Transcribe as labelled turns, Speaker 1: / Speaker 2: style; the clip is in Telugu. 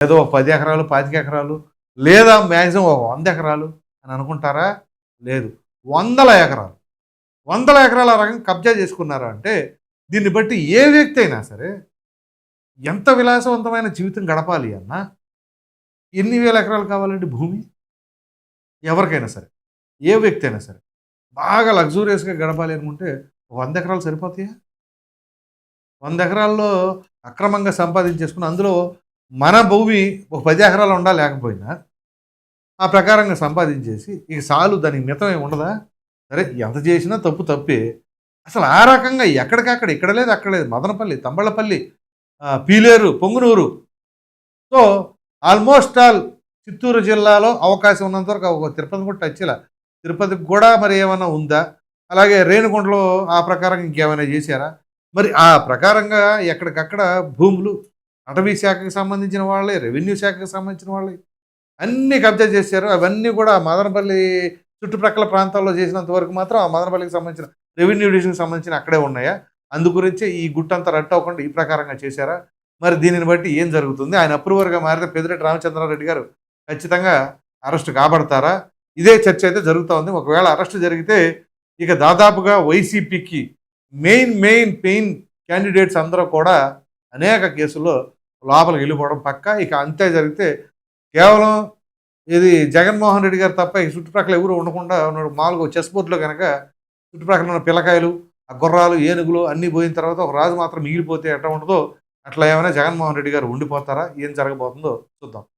Speaker 1: ఏదో ఒక పది ఎకరాలు పాతిక ఎకరాలు లేదా మ్యాక్సిమం ఒక వంద ఎకరాలు అని అనుకుంటారా? లేదు. వందల ఎకరాలు. వందల ఎకరాల రకం కబ్జా చేసుకున్నారా అంటే దీన్ని బట్టి ఏ వ్యక్తి అయినా సరే ఎంత విలాసవంతమైన జీవితం గడపాలి అన్నా ఎన్ని వేల ఎకరాలు కావాలండి భూమి? ఎవరికైనా సరే. ఏ వ్యక్తి అయినా సరే. బాగా లగ్జూరియస్గా గడపాలి అనుకుంటే వంద ఎకరాలు సరిపోతాయా? వంద ఎకరాల్లో అక్రమంగా సంపాదించేసుకుని అందులో మన భూమి ఒక పది ఎకరాలు ఉండా లేకపోయినా ఆ ప్రకారంగా సంపాదించేసి ఇక చాలు దానికి మితమే ఉండదా? సరే ఎంత చేసినా తప్పు తప్పే. అసలు ఆ రకంగా ఎక్కడికక్కడ ఇక్కడ లేదు అక్కడ లేదు. Madanapalle Thamballapalle Pileru Pongunuru. So almost all Chittoor జిల్లాలో అవకాశం ఉన్నంతవరకు ఒక తిరుపతి కూడా టచ్ ఇలా తిరుపతికి కూడా మరి ఏమైనా ఉందా? అలాగే రేణుగుంటలో ఆ ప్రకారంగా ఇంకేమైనా చేశారా? మరి ఆ ప్రకారంగా ఎక్కడికక్కడ భూములు అటవీ శాఖకు సంబంధించిన వాళ్ళే రెవెన్యూ శాఖకు సంబంధించిన వాళ్ళే. అన్నీ కబ్జా చేశారు. అవన్నీ కూడా మదనపల్లి చుట్టుప్రక్కల ప్రాంతాల్లో చేసినంత వరకు మాత్రం ఆ మదనపల్లికి సంబంధించిన రెవెన్యూ డివిజన్కి సంబంధించిన అక్కడే ఉన్నాయా? అందుగురించే ఈ గుట్టంతా రట్టు అవ్వకుండా ఈ ప్రకారంగా చేశారా? మరి దీనిని బట్టి ఏం జరుగుతుంది? ఆయన అప్రూవర్గా మారితే పెదిరెడ్డి రామచంద్రారెడ్డి గారు ఖచ్చితంగా అరెస్ట్ కాబడతారా? ఇదే చర్చ అయితే జరుగుతూ ఉంది. ఒకవేళ అరెస్ట్ జరిగితే ఇక దాదాపుగా వైసీపీకి మెయిన్ మెయిన్ పెయిన్ క్యాండిడేట్స్ అందరూ కూడా అనేక కేసుల్లో లోపలికి వెళ్ళిపోవడం పక్క. ఇక అంతే జరిగితే కేవలం ఇది జగన్మోహన్ రెడ్డి గారు తప్ప ఈ చుట్టుప్రక్కల ఎవరు ఉండకుండా ఉన్నాడు. మామూలుగా చెస్ బోర్డులో కనుక చుట్టుప్రక్కల ఉన్న పిల్లకాయలు ఆ గుర్రాలు ఏనుగులు అన్నీ పోయిన తర్వాత ఒక రాజు మాత్రం మిగిలిపోతే ఎట్లా ఉండదో అట్లా ఏమైనా జగన్మోహన్ రెడ్డి గారు ఉండిపోతారా? ఏం జరగబోతుందో చూద్దాం.